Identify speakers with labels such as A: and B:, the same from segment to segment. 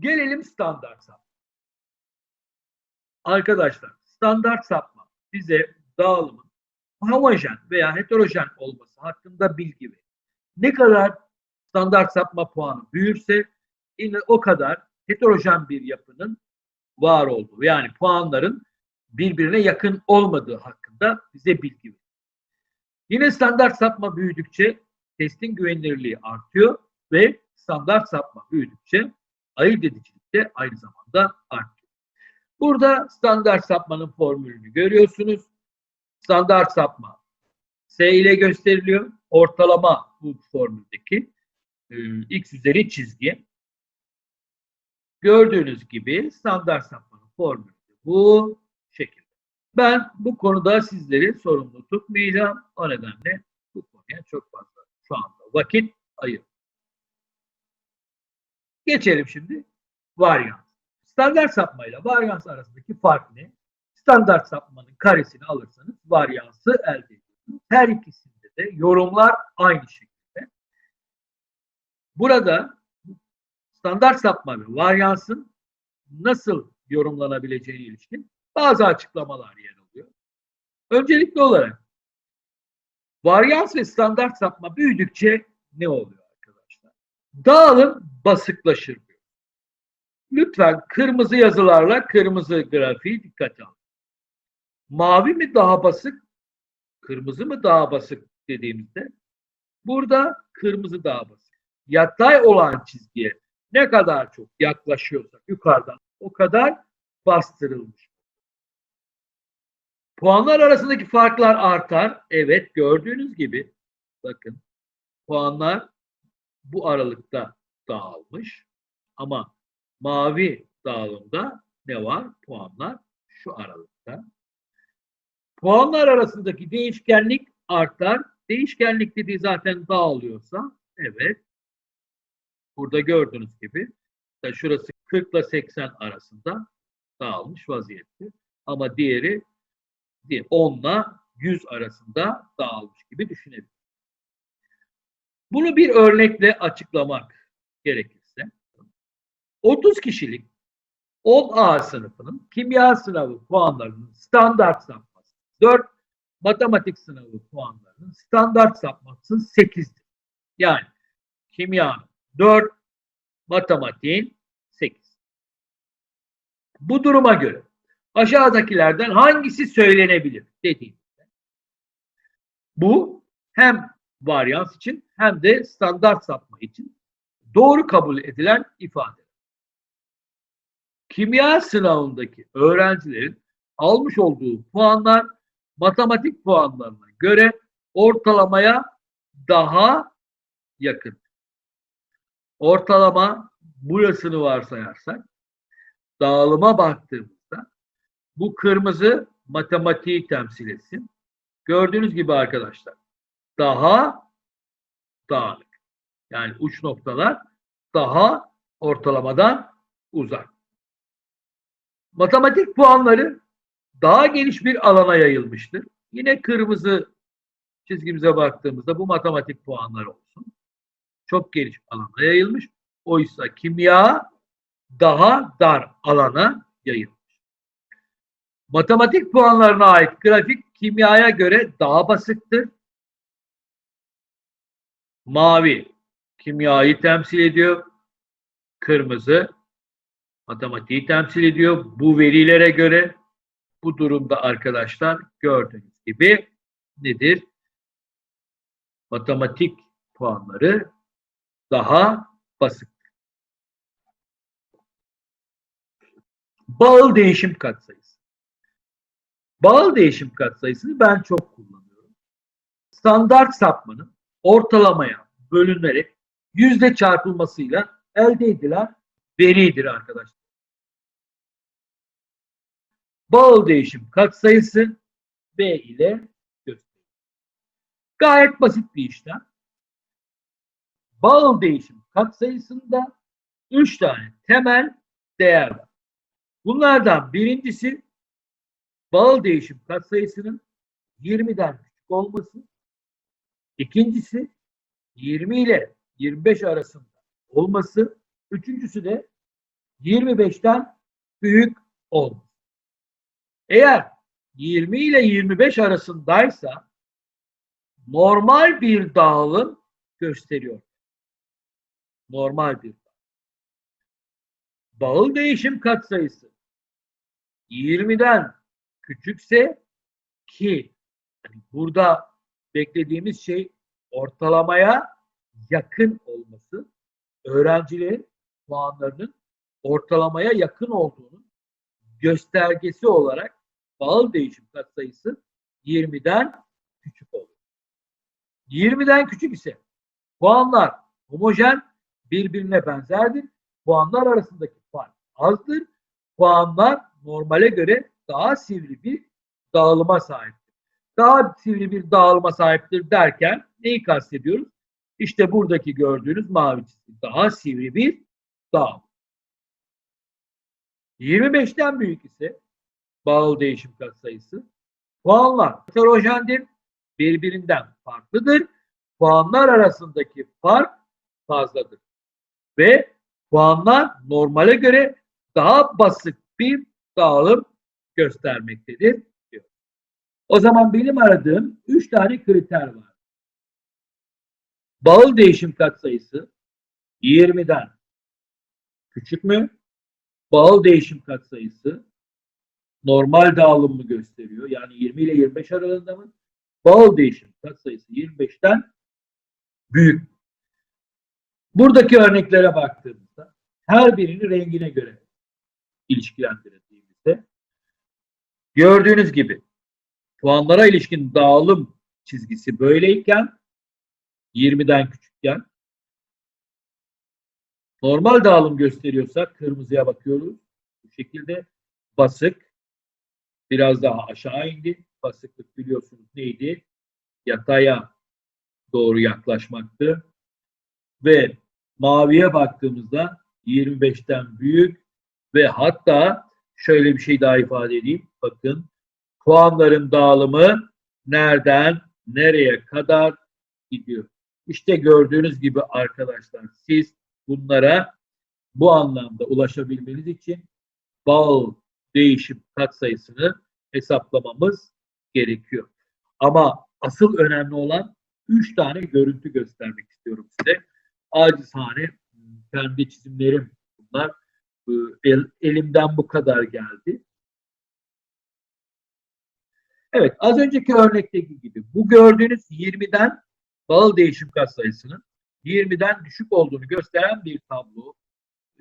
A: Gelelim standart sapma. Arkadaşlar standart sapma bize dağılımın homojen veya heterojen olması hakkında bilgi verir. Ne kadar standart sapma puanı büyürse yine o kadar heterojen bir yapının var olduğu yani puanların birbirine yakın olmadığı hakkında bize bilgi verir. Yine standart sapma büyüdükçe testin güvenilirliği artıyor ve standart sapma büyüdükçe ayırt edicilik de aynı zamanda artıyor. Burada standart sapmanın formülünü görüyorsunuz. Standart sapma S ile gösteriliyor. Ortalama bu formüldeki e, x üzeri çizgi. Gördüğünüz gibi standart sapmanın formülü bu şekilde. Ben bu konuda sizleri sorumlu tutmayacağım. O nedenle bu konuya çok fazla şu anda vakit ayır. Geçelim şimdi varyans. Standart sapmayla varyans arasındaki fark ne? Standart sapmanın karesini alırsanız varyansı elde ediyorsunuz. Her ikisinde de yorumlar aynı şekilde. Burada standart sapma ve varyansın nasıl yorumlanabileceğine ilişkin bazı açıklamalar yer alıyor. Öncelikli olarak varyans ve standart sapma büyüdükçe ne oluyor? Dağılım basıklaşır. Lütfen kırmızı yazılarla kırmızı grafiği dikkate alın. Mavi mi daha basık, kırmızı mı daha basık dediğimizde burada kırmızı daha basık. Yatay olan çizgiye ne kadar çok yaklaşıyorsak yukarıdan o kadar bastırılmış. Puanlar arasındaki farklar artar. Evet gördüğünüz gibi bakın puanlar bu aralıkta dağılmış. Ama mavi dağılımda ne var? Puanlar şu aralıkta. Puanlar arasındaki değişkenlik artar. Değişkenlik dediği zaten dağılıyorsa evet. Burada gördüğünüz gibi şurası 40 ile 80 arasında dağılmış vaziyette. Ama diğeri 10 ile 100 arasında dağılmış gibi düşünebiliriz. Bunu bir örnekle açıklamak gerekirse 30 kişilik 10A sınıfının kimya sınavı puanlarının standart sapması 4, matematik sınavı puanlarının standart sapması 8'dir. Yani kimyanın 4, matematiğin 8. Bu duruma göre aşağıdakilerden hangisi söylenebilir dediğimizde bu hem varyans için hem de standart sapma için doğru kabul edilen ifade. Kimya sınavındaki öğrencilerin almış olduğu puanlar matematik puanlarına göre ortalamaya daha yakın. Ortalama burasını varsayarsak dağılıma baktığımızda bu kırmızı matematiği temsil etsin. Gördüğünüz gibi arkadaşlar daha dağınık. Yani uç noktalar daha ortalamadan uzak. Matematik puanları daha geniş bir alana yayılmıştır. Yine kırmızı çizgimize baktığımızda bu matematik puanları olsun. Çok geniş alana yayılmış. Oysa kimya daha dar alana yayılmış. Matematik puanlarına ait grafik kimyaya göre daha basıktır. Mavi kimyayı temsil ediyor. Kırmızı matematiği temsil ediyor. Bu verilere göre bu durumda arkadaşlar gördüğünüz gibi nedir? Matematik puanları daha basık. Bağıl değişim katsayısı. Bağıl değişim katsayısını ben çok kullanıyorum. Standart sapmanın ortalamaya bölünerek yüzde çarpılmasıyla elde edilen veridir arkadaşlar. Bağıl değişim katsayısı B ile gösterilir. Gayet basit bir işlem. Bağıl değişim katsayısında 3 tane temel değer var. Bunlardan birincisi bağıl değişim katsayısının 20'den küçük olması. İkincisi 20 ile 25 arasında olması. Üçüncüsü de 25'ten büyük olmaz. Eğer 20 ile 25 arasındaysa normal bir dağılım gösteriyor. Normal bir Bağıl değişim katsayısı 20'den küçükse ki hani burada beklediğimiz şey ortalamaya yakın olması, öğrencilerin puanlarının ortalamaya yakın olduğunun göstergesi olarak bağıl değişim katsayısı 20'den küçük olur. 20'den küçük ise puanlar homojen birbirine benzerdir. Puanlar arasındaki fark azdır. Puanlar normale göre daha sivri bir dağılıma sahiptir. Daha sivri bir dağılıma sahiptir derken neyi kastediyoruz? İşte buradaki gördüğünüz mavi çizgi daha sivri bir dağılım. 25'ten büyük ise bağıl değişim katsayısı puanlar heterojendir, birbirinden farklıdır. Puanlar arasındaki fark fazladır. Ve puanlar normale göre daha basık bir dağılım göstermektedir. O zaman benim aradığım 3 tane kriter var. Bağıl değişim katsayısı 20'den küçük mü? Bağıl değişim katsayısı normal dağılım mı gösteriyor? Yani 20 ile 25 aralığında mı? Bağıl değişim katsayısı 25'ten büyük. Buradaki örneklere baktığımızda her birini rengine göre ilişkilendirdiğimizde gördüğünüz gibi puanlara ilişkin dağılım çizgisi böyleyken 20'den küçükken normal dağılım gösteriyorsa kırmızıya bakıyoruz. Bu şekilde basık biraz daha aşağı indi. Basıklık biliyorsunuz neydi? Yataya doğru yaklaşmaktı. Ve maviye baktığımızda 25'ten büyük ve hatta şöyle bir şey daha ifade edeyim. Bakın puanların dağılımı nereden nereye kadar gidiyor. İşte gördüğünüz gibi arkadaşlar siz bunlara bu anlamda ulaşabilmeniz için bağ değişim katsayısını hesaplamamız gerekiyor. Ama asıl önemli olan 3 tane görüntü göstermek istiyorum size. Acizane kendi çizimlerim bunlar. El, elimden bu kadar geldi. Evet az önceki örnekteki gibi bu gördüğünüz 20'den bağıl değişim katsayısının 20'den düşük olduğunu gösteren bir tablo.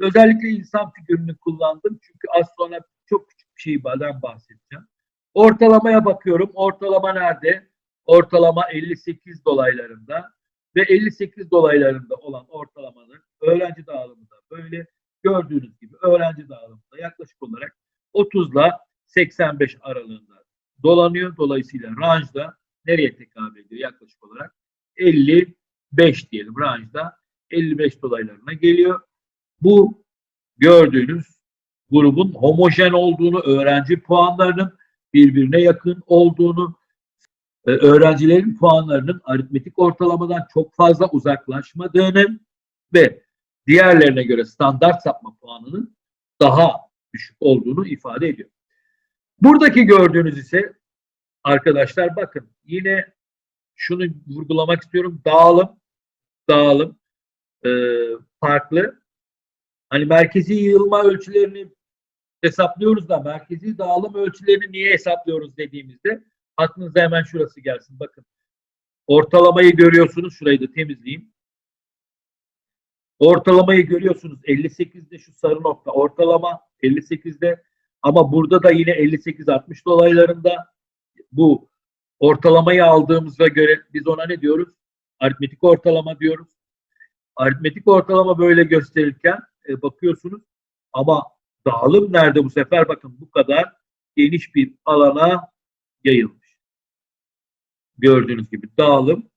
A: Özellikle insan figürünü kullandım çünkü az sonra çok küçük bir şeyden bahsedeceğim. Ortalamaya bakıyorum. Ortalama nerede? Ortalama 58 dolaylarında ve 58 dolaylarında olan ortalamanın öğrenci dağılımı da böyle gördüğünüz gibi öğrenci dağılımında yaklaşık olarak 30 ile 85 aralığında dolanıyor. Dolayısıyla range'da nereye tekabül ediyor yaklaşık olarak? 55 diyelim range'da 55 dolaylarına geliyor. Bu gördüğünüz grubun homojen olduğunu, öğrenci puanlarının birbirine yakın olduğunu, e, öğrencilerin puanlarının aritmetik ortalamadan çok fazla uzaklaşmadığını ve diğerlerine göre standart sapma puanının daha düşük olduğunu ifade ediyor. Buradaki gördüğünüz ise arkadaşlar bakın yine şunu vurgulamak istiyorum. Dağılım dağılım e, farklı. Hani merkezi yığılma ölçülerini hesaplıyoruz da merkezi dağılım ölçülerini niye hesaplıyoruz dediğimizde aklınıza hemen şurası gelsin. Bakın ortalamayı görüyorsunuz. Şurayı da temizleyeyim. Ortalamayı görüyorsunuz. 58'de şu sarı nokta ortalama 58'de ama burada da yine 58-60 dolaylarında bu ortalamayı aldığımızda göre biz ona ne diyoruz? Aritmetik ortalama diyoruz. Aritmetik ortalama böyle gösterirken e, bakıyorsunuz ama dağılım nerede bu sefer? Bakın bu kadar geniş bir alana yayılmış. Gördüğünüz gibi dağılım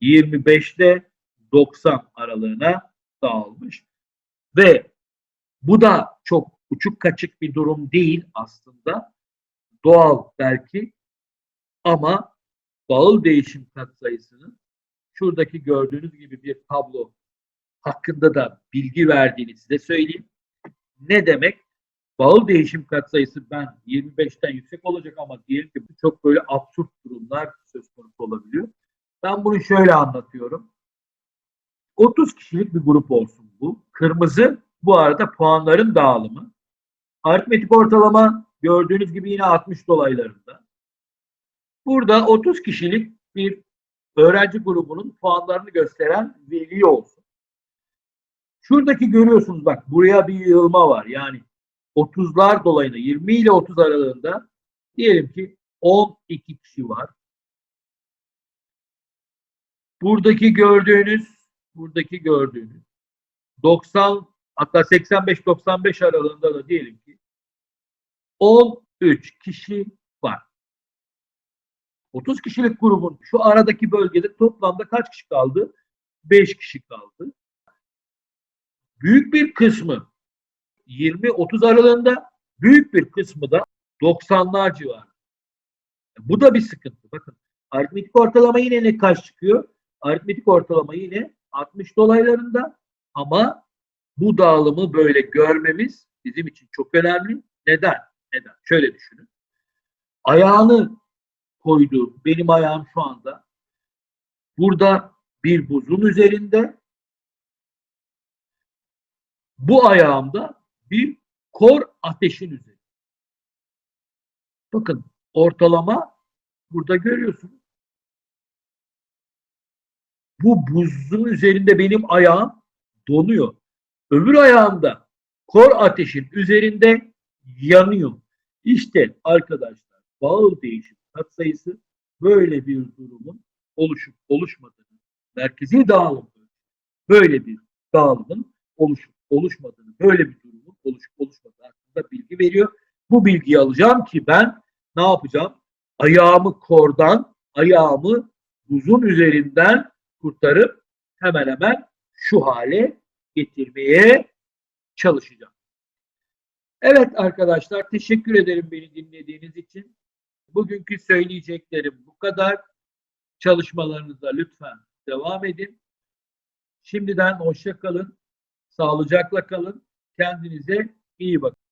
A: 25 ile 90 aralığına dağılmış. Ve bu da çok uçuk kaçık bir durum değil aslında. Doğal belki ama bağıl değişim katsayısının şuradaki gördüğünüz gibi bir tablo hakkında da bilgi verdiğini size söyleyeyim. ne demek? Bağıl değişim katsayısı ben 25'ten yüksek olacak ama diyelim ki bu çok böyle absürt durumlar söz konusu olabiliyor. Ben bunu şöyle anlatıyorum. 30 kişilik bir grup olsun bu. Kırmızı bu arada puanların dağılımı. Aritmetik ortalama gördüğünüz gibi yine 60 dolaylarında. Burada 30 kişilik bir öğrenci grubunun puanlarını gösteren veli olsun. Şuradaki görüyorsunuz bak buraya bir yığılma var. Yani 30'lar dolayında 20 ile 30 aralığında diyelim ki 12 kişi var. Buradaki gördüğünüz buradaki gördüğünüz 90 hatta 85-95 aralığında da diyelim 13 kişi var. 30 kişilik grubun şu aradaki bölgede toplamda kaç kişi kaldı? 5 kişi kaldı. Büyük bir kısmı 20-30 aralığında, büyük bir kısmı da 90'lar civarı. Bu da bir sıkıntı. Bakın aritmetik ortalama yine ne kaç çıkıyor? Aritmetik ortalama yine 60 dolaylarında ama bu dağılımı böyle görmemiz bizim için çok önemli. Neden? Neden? Şöyle düşünün. Ayağını koyduğum, benim ayağım şu anda burada bir buzun üzerinde bu ayağımda bir kor ateşin üzerinde. Bakın ortalama burada görüyorsunuz. Bu buzun üzerinde benim ayağım donuyor. Öbür ayağımda kor ateşin üzerinde yanıyor. İşte arkadaşlar bağıl değişim katsayısı böyle bir durumun oluşup oluşmadığını, merkezi dağılım böyle bir dağılımın oluşup oluşmadığını, böyle bir durumun oluşup oluşmadığı hakkında bilgi veriyor. Bu bilgiyi alacağım ki ben ne yapacağım? Ayağımı kordan, ayağımı buzun üzerinden kurtarıp hemen hemen şu hale getirmeye çalışacağım. Evet arkadaşlar teşekkür ederim beni dinlediğiniz için. Bugünkü söyleyeceklerim bu kadar. Çalışmalarınıza lütfen devam edin. Şimdiden hoşça kalın. Sağlıcakla kalın. Kendinize iyi bakın.